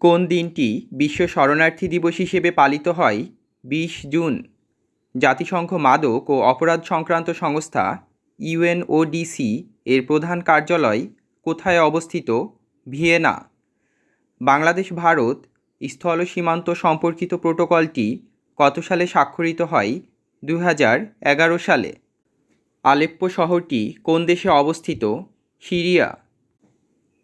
কোন দিনটি বিশ্ব শরণার্থী দিবস হিসেবে পালিত হয়? বিশ জুন। জাতিসংঘ মাদক ও অপরাধ সংক্রান্ত সংস্থা ইউএনওডিসি এর প্রধান কার্যালয় কোথায় অবস্থিত? ভিয়েনা। বাংলাদেশ, ভারত স্থল সীমান্ত সম্পর্কিত প্রোটোকলটি কত সালে স্বাক্ষরিত হয়? দু হাজার এগারো সালে। আলেপ্পো শহরটি কোন দেশে অবস্থিত? সিরিয়া।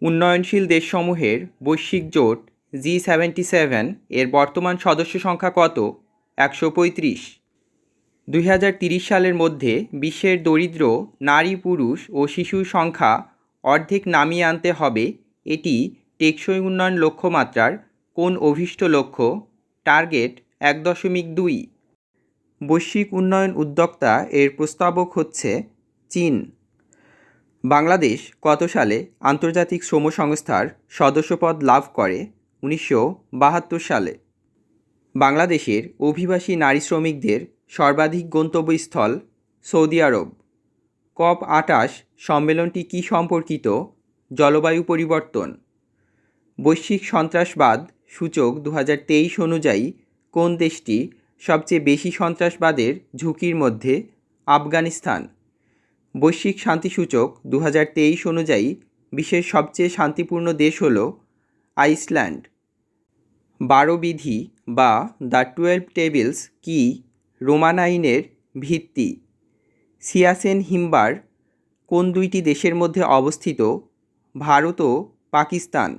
উন্নয়নশীল দেশসমূহের বৈশ্বিক জোট জি সেভেন্টি সেভেন এর বর্তমান সদস্য সংখ্যা কত? একশো পঁয়ত্রিশ। দুই হাজার তিরিশ সালের মধ্যে বিশ্বের দরিদ্র, নারী, পুরুষ ও শিশুর সংখ্যা অর্ধেক নামিয়ে আনতে হবে। এটি টেকসই উন্নয়ন লক্ষ্যমাত্রার কোন অভীষ্ট লক্ষ্য? টার্গেট এক দশমিক দুই। বৈশ্বিক উন্নয়ন উদ্যোক্তা এর প্রস্তাবক হচ্ছে চীন। বাংলাদেশ কত সালে আন্তর্জাতিক শ্রম সংস্থার সদস্যপদ লাভ করে। উনিশশো বাহাত্তর সালে। বাংলাদেশের অভিবাসী নারী শ্রমিকদের সর্বাধিক গন্তব্যস্থল সৌদি আরব। কপ আটাশ সম্মেলনটি কী সম্পর্কিত? জলবায়ু পরিবর্তন। বৈশ্বিক সন্ত্রাসবাদ সূচক দু হাজার তেইশ অনুযায়ী কোন দেশটি সবচেয়ে বেশি সন্ত্রাসবাদের ঝুঁকির মধ্যে? আফগানিস্তান। বৈশ্বিক শান্তিসূচক দু হাজার তেইশ অনুযায়ী বিশ্বের সবচেয়ে শান্তিপূর্ণ দেশ হল আইসল্যান্ড। বারো বিধি বা দ্য টুয়েলভ টেবিলস কি রোমান আইনের ভিত্তি? সিয়াসেন হিমবার কোন দুইটি দেশের মধ্যে অবস্থিত? ভারত ও পাকিস্তান।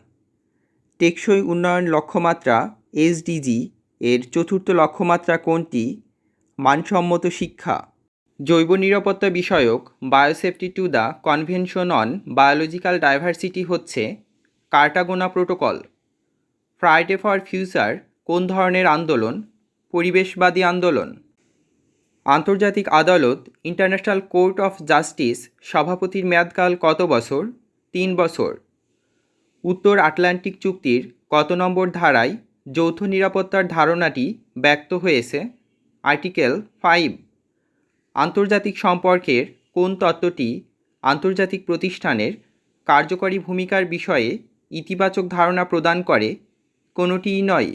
টেকসই উন্নয়ন লক্ষ্যমাত্রা, এসডিজি, এর চতুর্থ লক্ষ্যমাত্রা কোনটি? মানসম্মত শিক্ষা। জৈব নিরাপত্তা বিষয়ক, biosafety to the convention on biological diversity হচ্ছে Cartagena protocol. Friday for future কোন ধরনের আন্দোলন? পরিবেশবাদী আন্দোলন। আন্তর্জাতিক আদালত ইন্টারন্যাশনাল কোর্ট অফ জাস্টিস সভাপতির মেয়াদকাল কত বছর? তিন বছর। উত্তর আটলান্টিক চুক্তির কত নম্বর ধারায় যৌথ নিরাপত্তার ধারণাটি ব্যক্ত হয়েছে? Article five. আন্তর্জাতিক সম্পর্কের কোন তত্ত্বটি আন্তর্জাতিক প্রতিষ্ঠানের কার্যকরী ভূমিকার বিষয়ে ইতিবাচক ধারণা প্রদান করে কোনোটিই নয়।